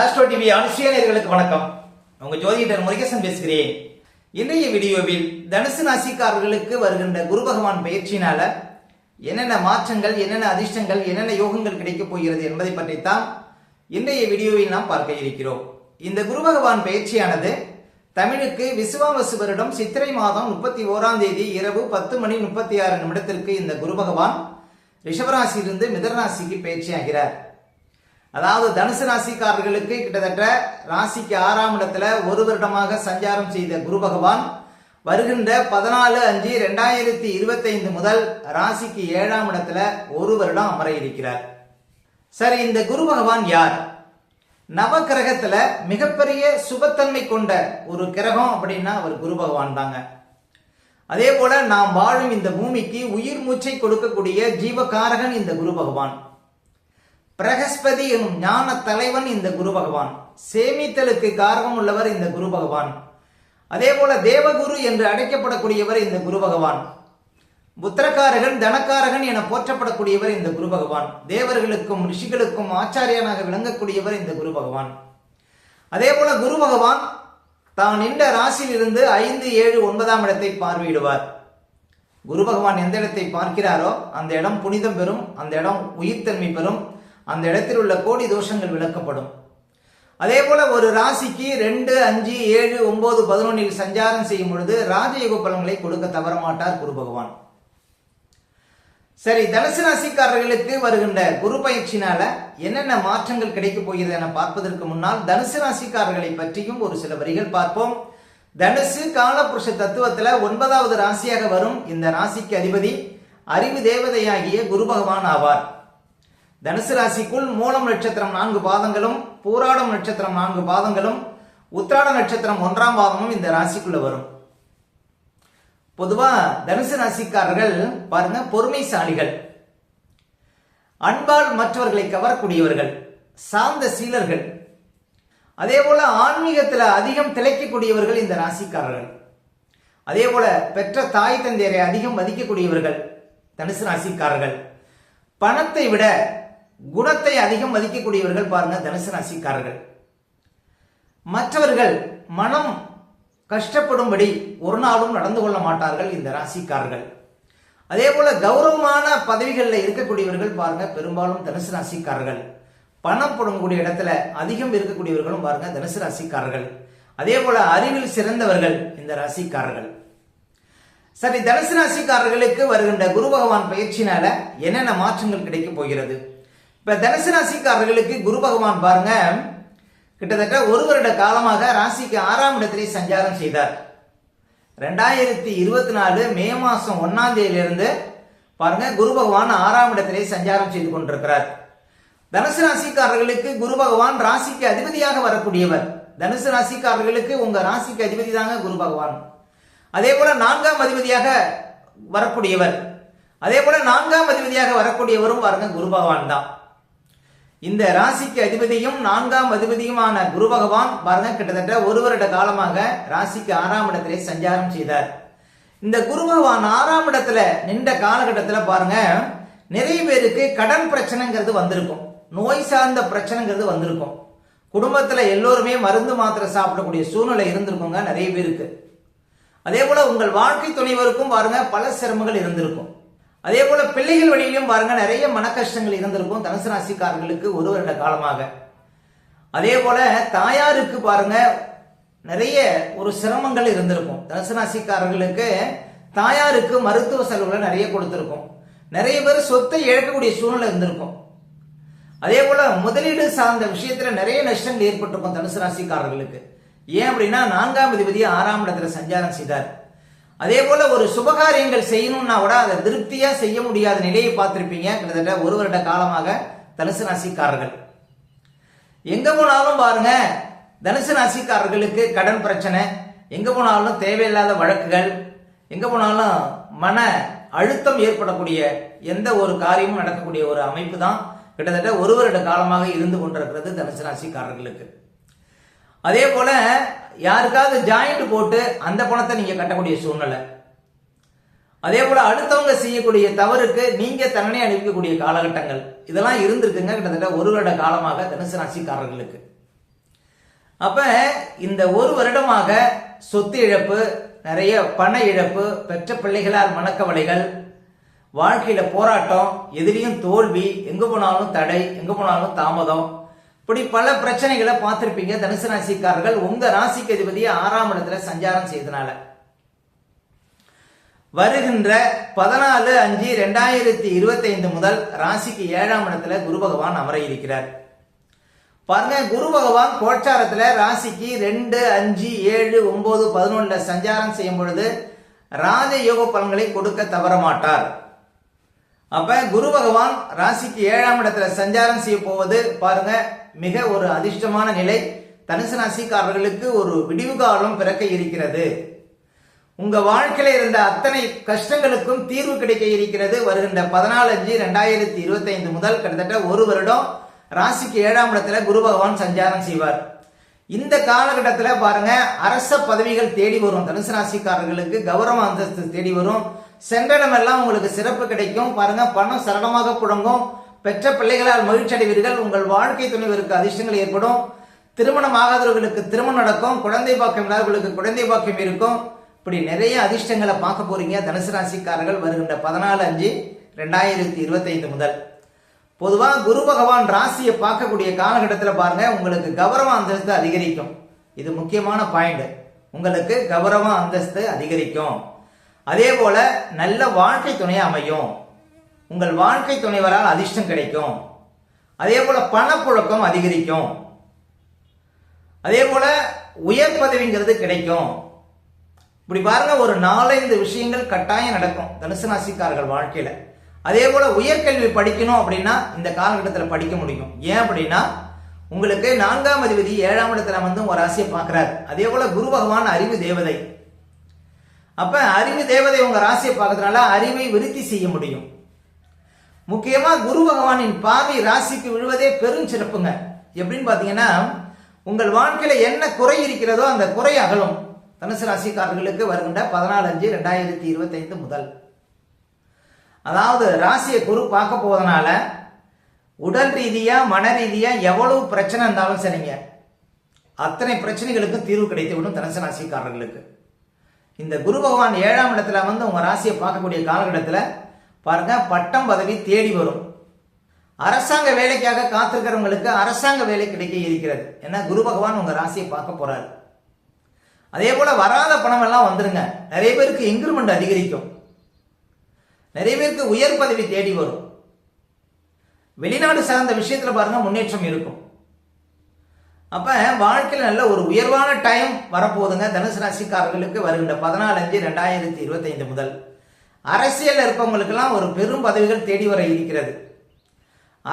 Astro TV அனுஷியனர்களுக்கு வணக்கம். உங்க ஜோதிடர் முருகேசன் பேசுகிறேன். இன்றைய வீடியோவில் தனுசு ராசிக்காரர்களுக்கு வருகின்ற குரு பகவான் பயிற்சியினால என்னென்ன மாற்றங்கள் என்னென்ன அதிர்ஷ்டங்கள் என்னென்ன யோகங்கள் கிடைக்கப் போகிறது என்பதை பற்றித்தான் இன்றைய வீடியோவில் நாம் பார்க்க இருக்கிறோம். இந்த குரு பகவான் பயிற்சியானது தமிழுக்கு விசுவாவசு வருடம் சித்திரை மாதம் முப்பத்தி ஓராம் தேதி இரவு பத்து மணி முப்பத்தி ஆறு நிமிடத்திற்கு இந்த குரு பகவான் ரிஷபராசியிலிருந்து மிதராசிக்கு பயிற்சியாகிறார். அதாவது தனுசு ராசிக்காரர்களுக்கு கிட்டத்தட்ட ராசிக்கு ஆறாம் இடத்துல ஒரு வருடமாக சஞ்சாரம் செய்த குரு பகவான் வருகின்ற பதினாலு அஞ்சு ரெண்டாயிரத்தி இருபத்தைந்து முதல் ராசிக்கு ஏழாம் இடத்துல ஒரு வருடம் அமர இருக்கிறார். சரி இந்த குரு பகவான் யார்? நவ கிரகத்துல மிகப்பெரிய சுபத்தன்மை கொண்ட ஒரு கிரகம் அப்படின்னா அவர் குரு பகவான் தாங்க. அதே போல நாம் வாழும் இந்த பூமிக்கு உயிர் மூச்சை கொடுக்கக்கூடிய ஜீவகாரகன் இந்த குரு பகவான். பிரகஸ்பதி எனும் ஞான தலைவன் இந்த குரு பகவான். சேமித்தலுக்கு காரணம் உள்ளவர் இந்த குரு பகவான். அதே போல தேவகுரு என்று அழைக்கப்படக்கூடியவர் இந்த குரு பகவான். புத்திரக்காரகன் தனக்காரகன் என போற்றப்படக்கூடியவர் இந்த குரு பகவான். தேவர்களுக்கும் ரிஷிகளுக்கும் ஆச்சாரியனாக விளங்கக்கூடியவர் இந்த குரு பகவான். அதே போல குரு பகவான் தான் நின்ற ராசியிலிருந்து ஐந்து ஏழு ஒன்பதாம் இடத்தை பார்வையிடுவார். குரு பகவான் எந்த இடத்தை பார்க்கிறாரோ அந்த இடம் புனிதம் பெறும் அந்த இடம் உயிர்த்தன்மை பெறும் அந்த இடத்தில் உள்ள கோடி தோஷங்கள் விளக்கப்படும். அதே போல ஒரு ராசிக்கு ரெண்டு அஞ்சு ஏழு ஒன்பது பதினொன்னில் சஞ்சாரம் செய்யும் பொழுது ராஜயோக பலன்களை கொடுக்க தவற மாட்டார் குரு பகவான். சரி தனுசு ராசிக்காரர்களுக்கு வருகின்ற குரு பயிற்சினால என்னென்ன மாற்றங்கள் கிடைக்க போகிறது என பார்ப்பதற்கு முன்னால் தனுசு ராசிக்காரர்களை பற்றியும் ஒரு சில வரிகள் பார்ப்போம். தனுசு காலபுருஷ தத்துவத்துல ஒன்பதாவது ராசியாக வரும். இந்த ராசிக்கு அதிபதி அறிவு தேவதையாகிய குரு பகவான் ஆவார். தனுசு ராசிக்குள் மூலம் நட்சத்திரம் நான்கு பாதங்களும் பூராடம் நட்சத்திரம் நான்கு பாதங்களும் உத்திராட நட்சத்திரம் ஒன்றாம் பாதமும் இந்த ராசிக்குள்ள வரும். பொதுவா தனுசு ராசிக்காரர்கள் பாருங்க பொறுமைசாலிகள். அன்பால் மற்றவர்களை கவரக்கூடியவர்கள் சார்ந்த சீலர்கள். அதே போல ஆன்மீகத்தில் அதிகம் திளைக்கக்கூடியவர்கள் இந்த ராசிக்காரர்கள். அதே போல பெற்ற தாய் தந்தையரை அதிகம் மதிக்கக்கூடியவர்கள் தனுசு ராசிக்காரர்கள். பணத்தை விட குணத்தை அதிகம் மதிக்கக்கூடியவர்கள் பாருங்க தனுசு ராசிக்காரர்கள். மற்றவர்கள் மனம் கஷ்டப்படும்படி ஒரு நாளும் நடந்து கொள்ள மாட்டார்கள் இந்த ராசிக்காரர்கள். அதே போல கௌரவமான பதவிகளில் இருக்கக்கூடியவர்கள் பாருங்க பெரும்பாலும் தனுசு ராசிக்காரர்கள். பணம் புடங்கக்கூடிய இடத்துல அதிகம் இருக்கக்கூடியவர்களும் பாருங்க தனுசு ராசிக்காரர்கள். அதே போல அறிவில் சிறந்தவர்கள் இந்த ராசிக்காரர்கள். சரி தனுசு ராசிக்காரர்களுக்கு வருகின்ற குரு பகவான் பயிற்சினால என்னென்ன மாற்றங்கள் கிடைக்க போகிறது? இப்ப தனுசு ராசிக்காரர்களுக்கு குரு பகவான் பாருங்க. கிட்டத்தட்ட ஒரு வருட காலமாக ராசிக்கு ஆறாம் இடத்திலே சஞ்சாரம் செய்தார். ரெண்டாயிரத்தி இருபத்தி நாலு மே மாசம் ஒன்னாம் தேதியிலிருந்து பாருங்க குரு பகவான் ஆறாம் இடத்திலே சஞ்சாரம் செய்து கொண்டிருக்கிறார். தனுசு ராசிக்காரர்களுக்கு குரு பகவான் ராசிக்கு அதிபதியாக வரக்கூடியவர். தனுசு ராசிக்காரர்களுக்கு உங்க ராசிக்கு அதிபதி தாங்க குரு பகவான். அதே போல நான்காம் அதிபதியாக வரக்கூடியவர். அதே போல நான்காம் அதிபதியாக வரக்கூடியவரும் பாருங்க குரு பகவான் தான். இந்த ராசிக்கு அதிபதியும் நான்காம் அதிபதியுமான குரு பகவான் பாருங்க கிட்டத்தட்ட ஒரு வருட காலமாக ராசிக்கு ஆறாம் இடத்திலே சஞ்சாரம் செய்தார். இந்த குரு பகவான் ஆறாம் இடத்துல நின்ற காலகட்டத்தில் பாருங்க நிறைய பேருக்கு கடன் பிரச்சனைங்கிறது வந்திருக்கும். நோய் சார்ந்த பிரச்சனைங்கிறது வந்திருக்கும். குடும்பத்தில் எல்லோருமே மருந்து மாத்திரை சாப்பிடக்கூடிய சூழ்நிலை இருந்திருக்குங்க நிறைய பேருக்கு. அதே போல உங்கள் வாழ்க்கை துணைவருக்கும் பாருங்க பல சிரமங்கள் இருந்திருக்கும். அதே போல பிள்ளைகள் வழியிலும் பாருங்க நிறைய மன கஷ்டங்கள் இருந்திருக்கும் தனுசு ராசிக்காரர்களுக்கு ஒரு வருட காலமாக. அதே போல தாயாருக்கு பாருங்க நிறைய ஒரு சிரமங்கள் இருந்திருக்கும். தனுசு ராசிக்காரர்களுக்கு தாயாருக்கு மருத்துவ செலவுகளை நிறைய கொடுத்திருக்கும். நிறைய பேர் சொத்தை இழக்கக்கூடிய சூழ்நிலை இருந்திருக்கும். அதே போல முதலீடு சார்ந்த விஷயத்துல நிறைய நஷ்டங்கள் ஏற்பட்டிருக்கும் தனுசு ராசிக்காரர்களுக்கு ஏன் அப்படின்னா நான்காம் அதிபதி ஆறாம் இடத்துல சஞ்சாரம் செய்தார். அதே போல ஒரு சுபகாரியங்கள் செய்யணும்னா கூட அதை திருப்தியா செய்ய முடியாத நிலையை பார்த்திருப்பீங்க. கிட்டத்தட்ட ஒரு வருட காலமாக தனுசு ராசிக்காரர்கள். எங்க போனாலும் பாருங்க தனுசு ராசிக்காரர்களுக்கு கடன் பிரச்சனை எங்க போனாலும் தேவையில்லாத வழக்குகள் எங்க போனாலும் மன அழுத்தம் ஏற்படக்கூடிய எந்த ஒரு காரியமும் நடக்கக்கூடிய ஒரு அமைப்பு தான் கிட்டத்தட்ட ஒரு வருட காலமாக இருந்து கொண்டிருக்கிறது தனுசு ராசிக்காரர்களுக்கு. அதே போல யாருக்காவது ஜாயிண்ட் போட்டு அந்த பணத்தை நீங்க கட்டக்கூடிய சூழ்நிலை. அதே போல அடுத்தவங்க செய்யக்கூடிய தவறுக்கு நீங்க தண்டனை அனுப்பிக்கக்கூடிய காலகட்டங்கள். இதெல்லாம் இருந்திருக்குங்க கிட்டத்தட்ட ஒரு வருட காலமாக தனுசு ராசிக்காரர்களுக்கு. அப்ப இந்த ஒரு வருடமாக சொத்து இழப்பு நிறைய பண இழப்பு பெற்ற பிள்ளைகளால் மனக்கவலைகள் வாழ்க்கையில போராட்டம் எதிரியும் தோல்வி எங்க போனாலும் தடை எங்க போனாலும் தாமதம் இப்படி பல பிரச்சனைகளை பார்த்திருப்பீங்க. தனுசு ராசிக்காரர்கள் உங்க ராசிக்கு அதிபதியை ஆறாம் இடத்துல சஞ்சாரம் செய்தனால வருகின்ற பதினாலு அஞ்சு ரெண்டாயிரத்தி இருபத்தி ஐந்து முதல் ராசிக்கு ஏழாம் இடத்துல குரு பகவான் அமர இருக்கிறார். பாருங்க குரு பகவான் கோச்சாரத்துல ராசிக்கு ரெண்டு அஞ்சு ஏழு ஒன்பது பதினொன்னுல சஞ்சாரம் செய்யும் பொழுது ராஜ யோக பலன்களை கொடுக்க தவற மாட்டார் அப்ப குரு பகவான் ராசிக்கு ஏழாம் இடத்துல சஞ்சாரம் செய்ய போவது பாருங்க மிக ஒரு அதிர்ஷ்டமான நிலை. தனுசு ராசிக்காரர்களுக்கு ஒரு விடிவு காலம் பிறக்க இருக்கிறது. உங்க வாழ்க்கையில இருந்த அத்தனை கஷ்டங்களுக்கும் தீர்வு கிடைக்க இருக்கிறது. வருகின்ற பதினாலு அஞ்சு ரெண்டாயிரத்தி இருபத்தி ஐந்து முதல் கிட்டத்தட்ட ஒரு வருடம் ராசிக்கு ஏழாம் இடத்துல குரு பகவான் சஞ்சாரம் செய்வார். இந்த காலகட்டத்தில் பாருங்க அரச பதவிகள் தேடி வரும். தனுசு ராசிக்காரர்களுக்கு கௌரவ அந்தஸ்து தேடி வரும். சென்றடமெல்லாம் உங்களுக்கு சிறப்பு கிடைக்கும். பாருங்க பணம் சரளமாக புழங்கும். பெற்ற பிள்ளைகளால் மகிழ்ச்சி அடைவீர்கள். உங்கள் வாழ்க்கை துணைவருக்கு அதிர்ஷ்டங்கள் ஏற்படும். திருமணம் ஆகாதவர்களுக்கு திருமணம் நடக்கும். குழந்தை பாக்கியம் இல்லாதவர்களுக்கு குழந்தை பாக்கியம் இருக்கும். இப்படி நிறைய அதிர்ஷ்டங்களை பார்க்க போறீங்க. தனுசு ராசிக்காரர்கள் வருகின்ற பதினாலு அஞ்சு ரெண்டாயிரத்தி இருபத்தைந்து முதல். பொதுவாக குரு பகவான் ராசியை பார்க்கக்கூடிய காலகட்டத்தில் பாருங்க உங்களுக்கு கௌரவ அந்தஸ்து அதிகரிக்கும். இது முக்கியமான பாயிண்ட் உங்களுக்கு கௌரவ அந்தஸ்து அதிகரிக்கும். அதே போல நல்ல வாழ்க்கை துணை அமையும். உங்கள் வாழ்க்கை துணைவரால் அதிர்ஷ்டம் கிடைக்கும். அதே போல பணப்புழக்கம் அதிகரிக்கும். அதே போல உயர் பதவிங்கிறது கிடைக்கும். இப்படி பாருங்க ஒரு நாலஞ்சு விஷயங்கள் கட்டாயம் நடக்கும் தனுசு ராசிக்காரர்கள் வாழ்க்கையில. அதே போல உயர்கல்வி படிக்கணும் அப்படின்னா இந்த காலகட்டத்தில் படிக்க முடியும். ஏன் அப்படின்னா உங்களுக்கு நான்காம் அதிபதி ஏழாம் இடத்துல வந்து ஒரு ராசியை பார்க்கிறார். அதே போல குரு பகவான் அறிவு தேவதை. அப்ப அறிவு தேவதை உங்க ராசியை பார்க்கறதுனால அறிவை விருத்தி செய்ய முடியும். முக்கியமா குரு பகவானின் பார்வை ராசிக்கு விழுவதே பெரும் சிறப்புங்க. எப்படின்னு பாத்தீங்கன்னா உங்கள் வாழ்க்கையில என்ன குறை இருக்கிறதோ அந்த குறை அகலும். தனுசு ராசிக்காரர்களுக்கு வருகின்ற பதினாலு அஞ்சு ரெண்டாயிரத்தி இருபத்தி ஐந்து முதல். அதாவது ராசியை குரு பார்க்க போவதனால உடல் ரீதியா மன ரீதியா எவ்வளவு பிரச்சனை இருந்தாலும் சரிங்க. அத்தனை பிரச்சனைகளுக்கும் தீர்வு கிடைத்து விடும் தனுசு ராசிக்காரர்களுக்கு. இந்த குரு பகவான் ஏழாம் இடத்துல வந்து உங்கள் ராசியை பார்க்கக்கூடிய காலகட்டத்தில் பாருங்க பட்டம் பதவி தேடி வரும். அரசாங்க வேலைக்காக காத்திருக்கிறவங்களுக்கு அரசாங்க வேலை கிடைக்க இருக்கிறது. ஏன்னா குரு பகவான் உங்கள் ராசியை பார்க்க போறாரு. அதே போல வராத பணம் எல்லாம் வந்துருங்க. நிறைய பேருக்கு இன்க்ரிமெண்ட் அதிகரிக்கும். நிறைய பேருக்கு உயர் பதவி தேடி வரும். வெளிநாடு சார்ந்த விஷயத்தில் பாருங்க முன்னேற்றம் இருக்கும். அப்போ வாழ்க்கையில் நல்ல ஒரு உயர்வான டைம் வரப்போகுதுங்க. தனுசு ராசிக்காரர்களுக்கு வருகின்ற பதினாலு அஞ்சு ரெண்டாயிரத்தி இருபத்தைந்து முதல். அரசியலில் இருப்பவங்களுக்கெல்லாம் ஒரு பெரும் பதவிகள் தேடி வர இருக்கிறது.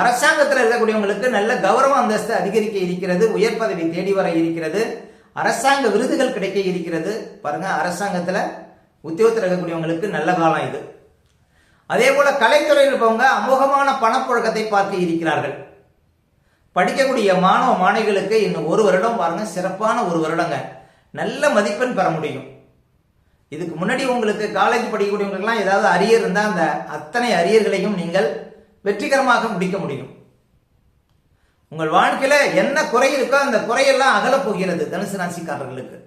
அரசாங்கத்தில் இருக்கக்கூடியவங்களுக்கு நல்ல கௌரவ அந்தஸ்து அதிகரிக்க இருக்கிறது. உயர் பதவி தேடி வர இருக்கிறது. அரசாங்க விருதுகள் கிடைக்க இருக்கிறது. பாருங்க அரசாங்கத்தில் உத்தியோகத்தில் இருக்கக்கூடியவங்களுக்கு நல்ல காலம் இது. அதே போல கலைத்துறையில் இருப்பவங்க அமோகமான பணப்புழக்கத்தை பார்க்க இருக்கிறார்கள். படிக்கக்கூடிய மாணவ மாணவிகளுக்கு இன்னும் ஒரு வருடம் பாருங்க சிறப்பான ஒரு வருடங்க. நல்ல மதிப்பெண் பெற முடியும். இதுக்கு முன்னாடி உங்களுக்கு காலேஜ் படிக்கக்கூடியவங்களுக்குலாம் ஏதாவது அரியர் இருந்தால் அந்த அத்தனை அரியர்களையும் நீங்கள் வெற்றிகரமாக முடிக்க முடியும். உங்கள் வாழ்க்கையில என்ன குறை இருக்கோ அந்த குறையெல்லாம் அகலப் போகிறது தனுசு ராசிக்காரர்களுக்கு.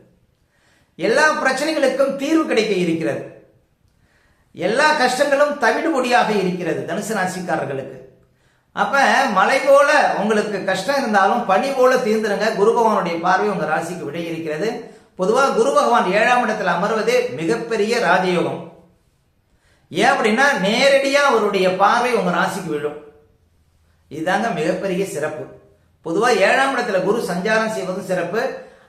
எல்லா பிரச்சனைகளுக்கும் தீர்வு கிடைக்க இருக்கிறது. எல்லா கஷ்டங்களும் தவிடுபொடியாக இருக்கிறது தனுசு ராசிக்காரர்களுக்கு. அப்ப மலை போல உங்களுக்கு கஷ்டம் இருந்தாலும் பனி போல தீர்ந்துருங்க. குரு பகவானுடைய பார்வை உங்க ராசிக்கு விடை இருக்கிறது. பொதுவாக குரு பகவான் ஏழாம் இடத்துல அமர்வதே மிகப்பெரிய ராஜயோகம். ஏன் அப்படின்னா நேரடியா அவருடைய பார்வை உங்க ராசிக்கு விழும். இதுதாங்க மிகப்பெரிய சிறப்பு. பொதுவாக ஏழாம் இடத்துல குரு சஞ்சாரம் செய்வதும் சிறப்பு.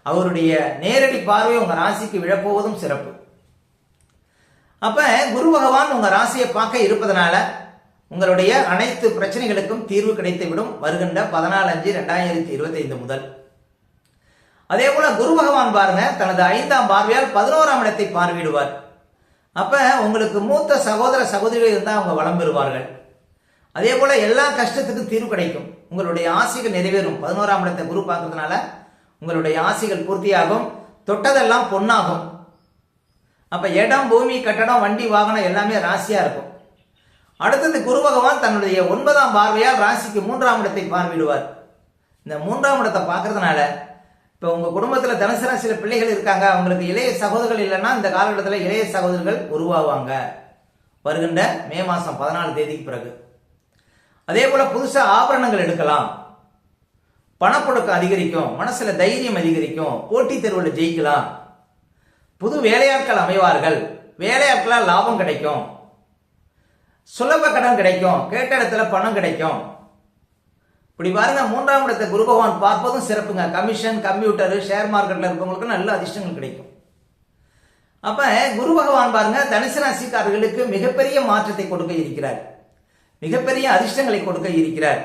அவருடைய நேரடி பார்வை உங்க ராசிக்கு விழப்போவதும் சிறப்பு. அப்ப குரு பகவான் உங்க ராசியை பார்க்க இருப்பதனால உங்களுடைய அனைத்து பிரச்சனைகளுக்கும் தீர்வு கிடைத்து விடும் வருகின்ற பதினாலு அஞ்சு ரெண்டாயிரத்தி இருபத்தி ஐந்து முதல். அதே போல குரு பகவான் பாருங்க தனது ஐந்தாம் பார்வையால் பதினோராம் இடத்தை பார்வையிடுவார். அப்ப உங்களுக்கு மூத்த சகோதர சகோதரிகள் இருந்தால் அவங்க வளம் பெறுவார்கள். அதே போல எல்லா கஷ்டத்துக்கும் தீர்வு கிடைக்கும். உங்களுடைய ஆசைகள் நிறைவேறும். பதினோராம் இடத்தை குரு பார்க்கறதுனால உங்களுடைய ஆசைகள் பூர்த்தியாகும். தொட்டதெல்லாம் பொன்னாகும். அப்ப இடம் பூமி கட்டடம் வண்டி வாகனம் எல்லாமே ராசியா இருக்கும். அடுத்தது குரு பகவான் தன்னுடைய ஒன்பதாம் பார்வையால் ராசிக்கு மூன்றாம் இடத்தை பார்வையிடுவார். இந்த மூன்றாம் இடத்தை பார்க்கறதுனால இப்போ உங்க குடும்பத்துல தனுசு சில பிள்ளைகள் இருக்காங்க அவங்களுக்கு இளைய சகோதரர்கள் இல்லைன்னா இந்த காலகட்டத்தில் இளைய சகோதரர்கள் உருவாவாங்க. வருகின்ற மே மாசம் பதினாலு தேதிக்கு பிறகு. அதே போல புதுசா ஆபரணங்கள் எடுக்கலாம். பணப்புழக்கம் அதிகரிக்கும் மனசுல தைரியம் அதிகரிக்கும் போட்டித் தேர்வுல ஜெயிக்கலாம். புது வேலையாட்கள் அமைவார்கள். வேலையாட்களால் லாபம் கிடைக்கும். சுலப கடன் கிடைக்கும். கேட்ட இடத்துல பணம் கிடைக்கும். இப்படி பாருங்க மூன்றாம் இடத்தை குரு பகவான் பார்ப்பதும் சிறப்புங்க. கமிஷன் கம்ப்யூட்டர் ஷேர் மார்க்கெட்ல இருக்கவங்களுக்கு நல்ல அதிர்ஷ்டங்கள் கிடைக்கும். அப்ப குரு பகவான் பாருங்க தனுசு ராசிக்காரர்களுக்கு மிகப்பெரிய மாற்றத்தை கொடுக்க இருக்கிறார். மிகப்பெரிய அதிர்ஷ்டங்களை கொடுக்க இருக்கிறார்.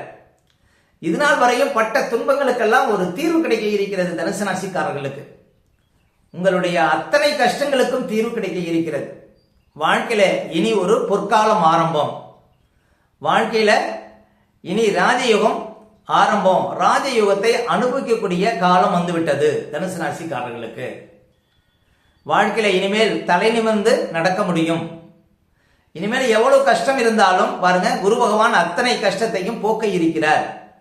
இதுநாள் வரையும் பட்ட துன்பங்களுக்கெல்லாம் ஒரு தீர்வு கிடைக்க இருக்கிறது தனுசு ராசிக்காரர்களுக்கு. உங்களுடைய அத்தனை கஷ்டங்களுக்கும் தீர்வு கிடைக்க இருக்கிறது. வாழ்க்கையில் இனி ஒரு பொற்காலம் ஆரம்பம். வாழ்க்கையில் இனி ராஜயோகம் ஆரம்பம். ராஜயோகத்தை அனுபவிக்கக்கூடிய காலம் வந்துவிட்டது தனுசு ராசிக்காரர்களுக்கு. வாழ்க்கையில் இனிமேல் தலை நிமிர்ந்து நடக்க முடியும். இனிமேல் எவ்வளவு கஷ்டம் இருந்தாலும் பாருங்க குரு பகவான் அத்தனை கஷ்டத்தையும் போக்க இருக்கிறார்.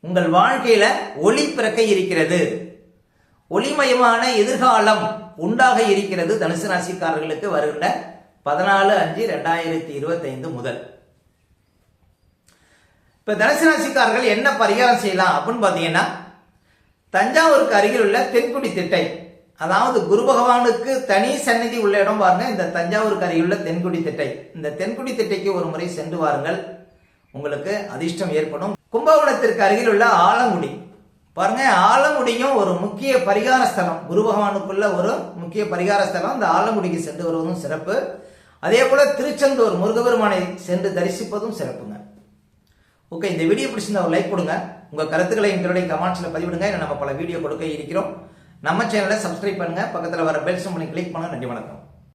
உங்கள் வாழ்க்கையில ஒளி பிறக்க இருக்கிறது. ஒளிமயமான எதிர்காலம் உண்டாக இருக்கிறது தனுசு ராசிக்காரர்களுக்கு வருகின்ற பதினாலு அஞ்சு ரெண்டாயிரத்தி இருபத்தி ஐந்து முதல். இப்ப தனுசு ராசிக்காரர்கள் என்ன பரிகாரம் செய்யலாம் அப்படின்னு பாத்தீங்கன்னா தஞ்சாவூருக்கு அருகில் உள்ள தென்குடி திட்டை அதாவது குரு பகவானுக்கு தனி சன்னதி உள்ள இடம் பாருங்க இந்த தஞ்சாவூருக்கு அருகில் உள்ள தென்குடி திட்டை. இந்த தென்குடி திட்டைக்கு ஒரு முறை சென்று வாருங்கள். உங்களுக்கு அதிர்ஷ்டம் ஏற்படும். கும்பகோணத்திற்கு அருகில் உள்ள ஆலங்குடி பாருங்க ஆலங்குடியும் ஒரு முக்கிய பரிகார ஸ்தலம். குரு பகவானுக்குள்ள ஒரு முக்கிய பரிகார ஸ்தலம். இந்த ஆலங்குடிக்கு சென்று வருவதும் சிறப்பு. அதே போல திருச்செந்தூர் முருகபெருமானை சென்று தரிசிப்பதும் சிறப்புங்க. ஓகே இந்த வீடியோ பிடிச்சிருந்தா ஒரு லைக் கொடுங்க. உங்க கருத்துக்களை எங்களுடைய கமெண்ட்ஸ்ல பதிவிடுங்க. இன்னும் நம்ம பல வீடியோ கொடுக்க இருக்கிறோம். நம்ம சேனலை சப்ஸ்கிரைப் பண்ணுங்க. பக்கத்தில் வர பெல் சிம்பனை கிளிக் பண்ணுங்க. நன்றி வணக்கம்.